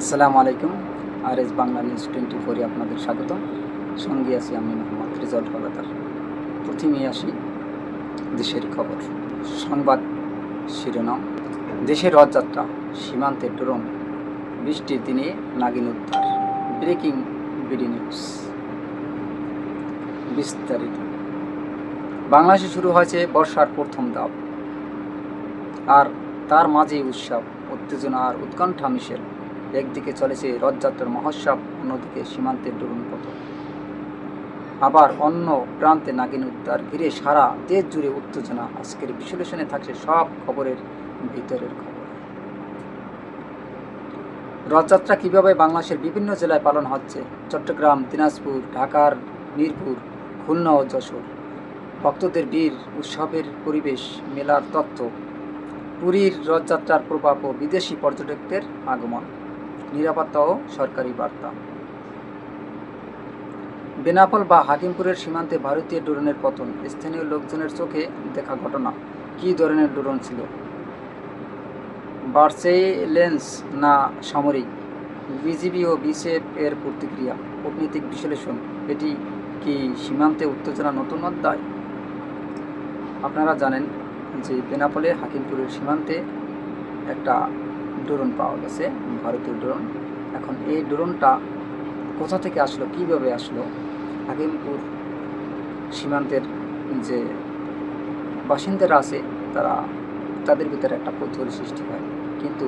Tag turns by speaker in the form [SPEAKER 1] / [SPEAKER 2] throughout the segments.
[SPEAKER 1] আসসালামু আলাইকুম। R S Bangla news twenty ফোরে আপনাদের স্বাগতম। সঙ্গে আছি আমি মোহাম্মদ রিজাল্ট হলাদার প্রথমেই আসি দেশের খবর। সংবাদ শিরোনাম, দেশের রথযাত্রা, সীমান্তে ড্রোন, বৃষ্টির দিনে নাগিন উদ্ধার, ব্রেকিং বিডি নিউজ। বিস্তারিত। বাংলাদেশে শুরু হয়েছে বর্ষার প্রথম ধাপ আর তার মাঝেই উৎসব, উত্তেজনা আর উৎকণ্ঠা মিশেল। একদিকে চলেছে রথযাত্রার মহোৎসব, অন্যদিকে সীমান্তের ড্রোন পতন আবার অন্য প্রান্তে নাগিন উদ্ধার ঘিরে সারা দেশ জুড়ে উত্তেজনা। আজকের বিশ্লেষণে থাকছে সব খবরের ভিতরের খবর। রথযাত্রা কীভাবে বাংলাদেশের বিভিন্ন জেলায় পালন হচ্ছে? চট্টগ্রাম, দিনাজপুর, ঢাকার মিরপুর, খুলনা ও যশোর। ভক্তদের বীর উৎসবের পরিবেশ, মেলার তথ্য পুরীর রথযাত্রার প্রভাব ও বিদেশি পর্যটকদের আগমন। নিরাপত্তা ও সরকারি বার্তা। বেনাপোল বা হাকিমপুরের সীমান্তে ভারতীয় ড্রোনের পতন, স্থানীয় লোকজনের চোখে দেখা ঘটনা। কী ধরনের ড্রোন ছিল? বার্সেলেন্স না সামরিক? বিজিবি ও বিসেফ এর প্রতিক্রিয়া, কূটনীতিক বিশ্লেষণ, এটি কি সীমান্তে উত্তেজনা নতুন অধ্যায়? আপনারা জানেন যে বেনাপোলে হাকিমপুরের সীমান্তে একটা ড্রোন পাওয়া গেছে, ভারতীয় ড্রোন। এখন এই ড্রোনটা কোথা থেকে আসলো, কীভাবে আসলো, হাকিমপুর সীমান্তের যে বাসিন্দারা আছে, তারা তাদের ভিতরে একটা কৌতূহল সৃষ্টি হয়। কিন্তু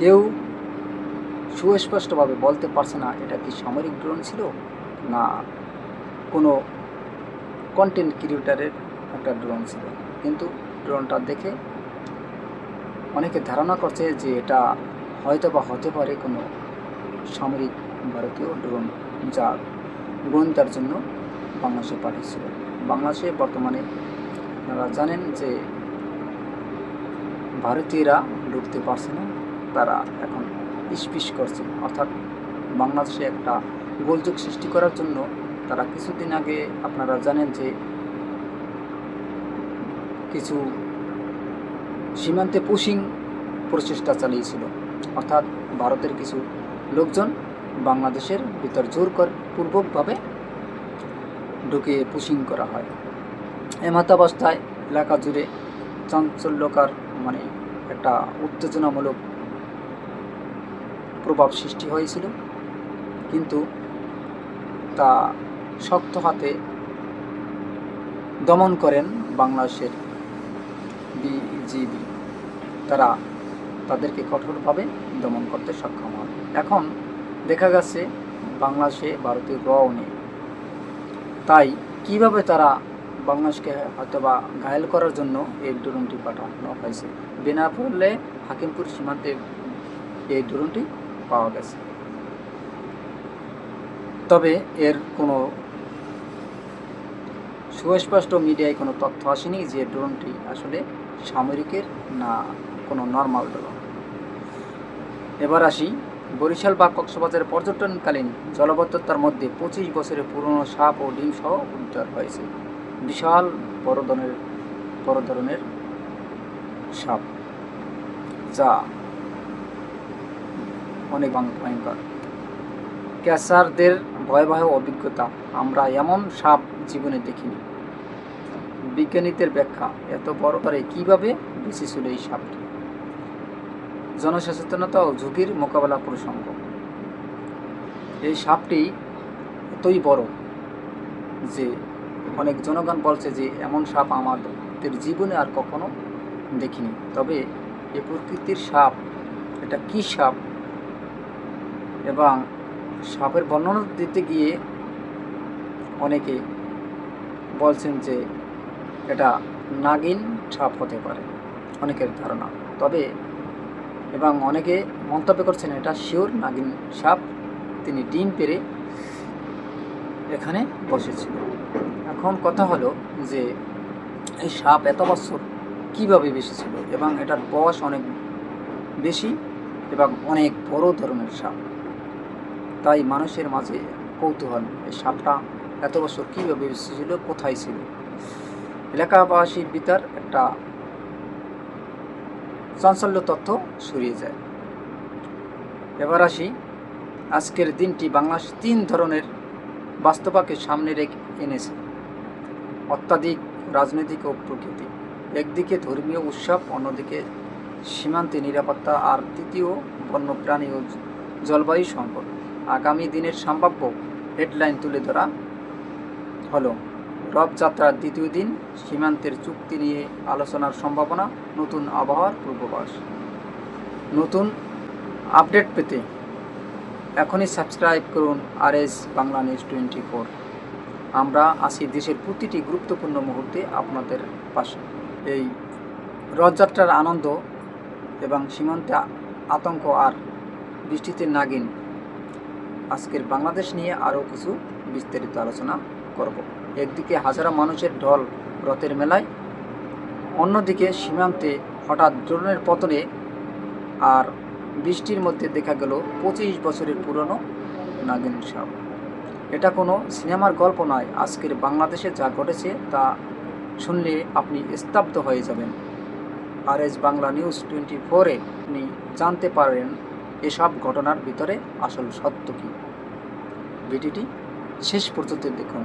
[SPEAKER 1] কেউ সুস্পষ্টভাবে বলতে পারছে না, এটা কি সামরিক ড্রোন ছিল না কোনো কন্টেন্ট ক্রিয়েটারের একটা ড্রোন ছিল। কিন্তু ড্রোনটা দেখে অনেকে ধারণা করছে যে এটা হয়তো বা হতে পারে কোনো সামরিক ভারতীয় ড্রোন যা গোয়েন্দার জন্য বাংলাদেশে পাঠিয়েছিল। বাংলাদেশে বর্তমানে আপনারা জানেন যে ভারতীয়রা ঢুকতে পারছে না, তারা এখন ইস্পিস করছে। অর্থাৎ বাংলাদেশে একটা গোলযোগ সৃষ্টি করার জন্য তারা কিছুদিন আগে আপনারা জানেন যে কিছু সীমান্তে পুশিং প্রচেষ্টা চালিয়েছিল। অর্থাৎ ভারতের কিছু লোকজন বাংলাদেশের ভিতর জোর কর, পূর্বকভাবে ঢুকে পুশিং করা হয়। এমাতাবস্থায় এলাকা জুড়ে চাঞ্চল্যকার মানে একটা উত্তেজনামূলক প্রভাব সৃষ্টি হয়েছিল। কিন্তু তা শক্ত হাতে দমন করেন বাংলাদেশের বিজিবি তারা তাদেরকে কঠোরভাবে দমন করতে সক্ষম হয় এখন দেখা গেছে বাংলাদেশে ভারতীয় রও নেই। তাই কীভাবে তারা বাংলাদেশকে হয়তোবা ঘায়েল করার জন্য এই ড্রোনটি পাঠানো হয়েছে? বেনাপোলে হাকিমপুর সীমান্তে এই ড্রোনটি পাওয়া গেছে। তবে এর কোনো সুস্পষ্ট মিডিয়ায় কোনো তথ্য আসেনি যে ড্রোনটি আসলে সামরিকের না কোনো নর্মাল ড্রোন এবার আসি বরিশাল বা কক্সবাজারের পর্যটনকালীন জলবদ্ধতার মধ্যে পঁচিশ বছরের পুরনো সাপ ও ডিম সহ উদ্ধার হয়েছে। বিশাল বড় ধরনের বড় ধরনের সাপ, যা অনেক ভয়ঙ্কর ক্যাসারদের ভয়াবহ অভিজ্ঞতা, আমরা এমন সাপ জীবনে দেখিনি। বিজ্ঞানীদের ব্যাখ্যা এত বড় করে কীভাবে বেশি ছিল এই সাপটি? জনসচেতনতা ও ঝুঁকির মোকাবেলা প্রসঙ্গ। এই সাপটি এতই বড় যে অনেক জনগণ বলছে যে এমন সাপ আমাদের জীবনে আর কখনো দেখিনি। তবে এ প্রকৃতির সাপ, এটা কি সাপ? এবং সাপের বর্ণনা দিতে গিয়ে অনেকে বলছেন যে এটা নাগিন সাপ হতে পারে, অনেকের ধারণা। তবে এবং অনেকে মন্তব্য করছেন এটা শিওর নাগিন সাপ, তিনি ডিম পেরে এখানে বসেছিল। এখন কথা হলো যে এই সাপ এত বছর কীভাবে বেশি ছিল এবং এটার বয়স অনেক বেশি এবং অনেক বড় ধরনের সাপ। তাই মানুষের মাঝে কৌতূহল, এই সাপটা এত বছর কীভাবে বেশি ছিল কোথায় ছিল? এলাকাবাসীর ভিতর একটা চাঞ্চল্য তথ্য ছড়িয়ে যায়। এবার আসি আজকের দিনটি বাংলাদেশ তিন ধরনের বাস্তবাকে সামনে রেখে এনেছে। অত্যাধিক রাজনৈতিক ও প্রকৃতি। একদিকে ধর্মীয় উৎসব, অন্যদিকে সীমান্তে নিরাপত্তা, আর তৃতীয় বন্যপ্রাণী ও জলবায়ু সংকট। আগামী দিনের সম্ভাব্য হেডলাইন তুলে ধরা হলো। রথযাত্রার দ্বিতীয় দিন সীমান্তের চুক্তি নিয়ে আলোচনার সম্ভাবনা নতুন আবহাওয়ার পূর্বাভাস। নতুন আপডেট পেতে এখনই সাবস্ক্রাইব করুন R S Bangla news twenty four. আমরা আছি দেশের প্রতিটি গুরুত্বপূর্ণ মুহূর্তে আপনাদের পাশে। এই রথযাত্রার আনন্দ এবং সীমান্তে আতঙ্ক আর বৃষ্টিতে নাগিন, আজকের বাংলাদেশ নিয়ে আরও কিছু বিস্তারিত আলোচনা করব। একদিকে হাজারো মানুষের ঢল রথের মেলায়, অন্যদিকে সীমান্তে হঠাৎ ড্রোনের পতনে আর বৃষ্টির মধ্যে দেখা গেল পঁচিশ বছরের পুরনো নাগিন সাপ। এটা কোনো সিনেমার গল্প নয়। আজকের বাংলাদেশে যা ঘটেছে তা শুনলে আপনি স্তব্ধ হয়ে যাবেন। R S Bangla news twenty ফোরে আপনি জানতে পারেন এসব ঘটনার ভিতরে আসল সত্য কী। ভিডিওটি শেষ পর্যন্ত দেখুন।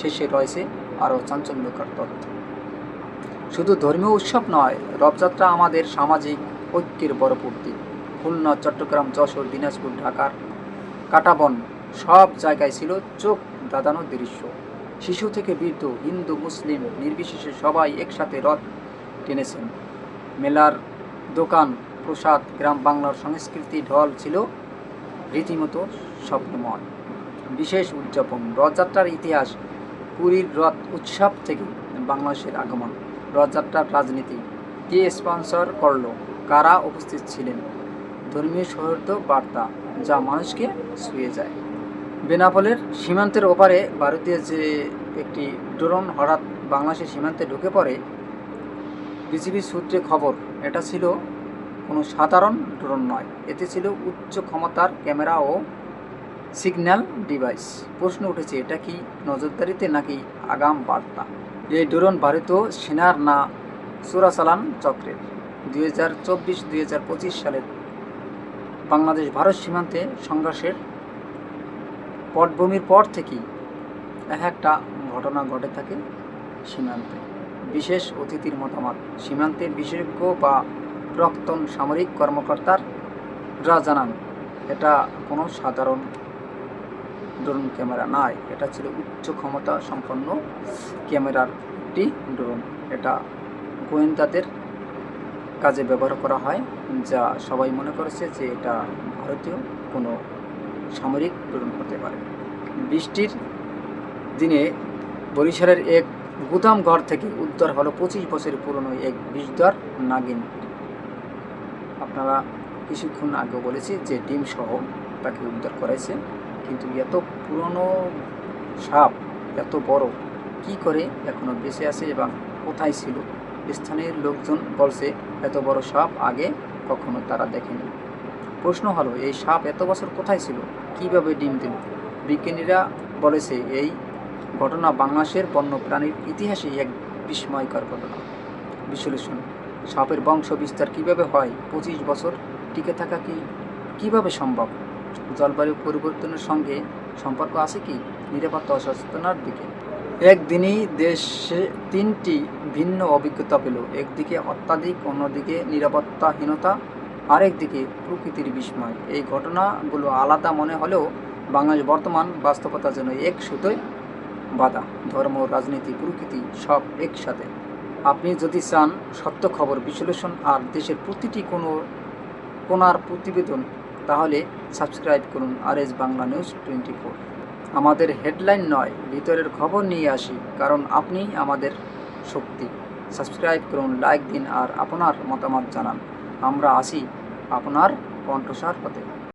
[SPEAKER 1] শেষে রয়েছে আরও চাঞ্চল্যকর তথ্য। শুধু ধর্মীয় উৎসব নয়, রথযাত্রা আমাদের সামাজিক ঐক্যের বড় প্রতীক খুলনা, চট্টগ্রাম, যশোর, দিনাজপুর, ঢাকার কাটাবন সব জায়গায় ছিল চোখ দাদানো দৃশ্য। শিশু থেকে বৃদ্ধ, হিন্দু, মুসলিম নির্বিশেষে সবাই একসাথে রথ টেনেছেন। মেলার দোকান, প্রসাদ, গ্রাম বাংলার সংস্কৃতি ঢল ছিল রীতিমতো স্বপ্নময়। বিশেষ উদযাপন, রথযাত্রার ইতিহাস পুরীর রথ উৎসব থেকে বাংলাদেশের আগমন। রথযাত্রার রাজনীতি কে স্পন্সর করল? কারা উপস্থিত ছিলেন? ধর্মীয় সৌহার্দ্য বার্তা যা মানুষকে ছুঁয়ে যায়। বেনাপোলের সীমান্তের ওপারে ভারতীয় যে একটি ড্রোন হঠাৎ বাংলাদেশের সীমান্তে ঢুকে পড়ে, বিজিবি সূত্রে খবর, এটা ছিল কোনো সাধারণ ড্রোন নয়। এতে ছিল উচ্চ ক্ষমতার ক্যামেরা ও সিগন্যাল ডিভাইস। প্রশ্ন উঠেছে, এটা কি নজরদারিতে নাকি আগাম বার্তা? এই ড্রোন ভারতীয় সেনার না চোরাচালান চক্রের? দুই হাজার চব্বিশ, দুই হাজার পঁচিশ সালের বাংলাদেশ ভারত সীমান্তে সংঘর্ষের পটভূমির পর থেকেই এক একটা ঘটনা ঘটে থাকে সীমান্তে। বিশেষ অতিথির মতামত, সীমান্তে বিশেষজ্ঞ বা প্রাক্তন সামরিক কর্মকর্তারা জানান, এটা কোনো সাধারণ ড্রোন ক্যামেরা নয় এটা ছিল উচ্চ ক্ষমতা সম্পন্ন ক্যামেরার একটি ড্রোন। এটা গোয়েন্দাদের কাজে ব্যবহার করা হয়, যা সবাই মনে করেছে যে এটা ভারতীয় কোনো সামরিক ড্রোন হতে পারে। বৃষ্টির দিনে বরিশালের এক গুদাম ঘর থেকে উদ্ধার হলো পঁচিশ বছরের পুরনো এক বিষধর নাগিন। আপনারা কিছুক্ষণ আগে বলেছি যে ডিম সহ তাকে উদ্ধার করাইছে কিন্তু এত পুরনো সাপ, এত বড়, কি করে এখনও বেঁচে আছে এবং কোথায় ছিল? স্থানীয় লোকজন বলছে, এত বড় সাপ আগে কখনো তারা দেখেনি। প্রশ্ন হলো, এই সাপ এত বছর কোথায় ছিল? কীভাবে ডিম দিল? বিজ্ঞানীরা বলেছে, এই ঘটনা বাংলাদেশের বন্যপ্রাণীর ইতিহাসে এক বিস্ময়কর ঘটনা। বিশ্লেষণ, সাপের বংশ বিস্তার কীভাবে হয়? পঁচিশ বছর টিকে থাকা কি, কীভাবে সম্ভব? জলবায়ু পরিবর্তনের সঙ্গে সম্পর্ক আছে কি? নিরাপত্তা ও সচেতনার দিকে। একদিনই দেশে তিনটি ভিন্ন অভিজ্ঞতা পেল। একদিকে অত্যাধিক, অন্যদিকে নিরাপত্তাহীনতা, আরেকদিকে প্রকৃতির বিস্ময়। এই ঘটনাগুলো আলাদা মনে হলেও বাংলাদেশ বর্তমান বাস্তবতা যেন এক সুতোয় বাধা। ধর্ম, রাজনীতি, প্রকৃতি সব একসাথে। আপনি যদি চান সত্য খবর বিশ্লেষণ আর দেশের প্রতিটি কোনো কোনার প্রতিবেদন তাহলে সাবস্ক্রাইব করুন R S Bangla news twenty four. আমাদের হেডলাইন নয়, ভিতরের খবর নিয়ে আসি, কারণ আপনি আমাদের শক্তি। সাবস্ক্রাইব করুন, লাইক দিন আর আপনার মতামত জানান। আমরা আসি আপনার কণ্ঠসার হতে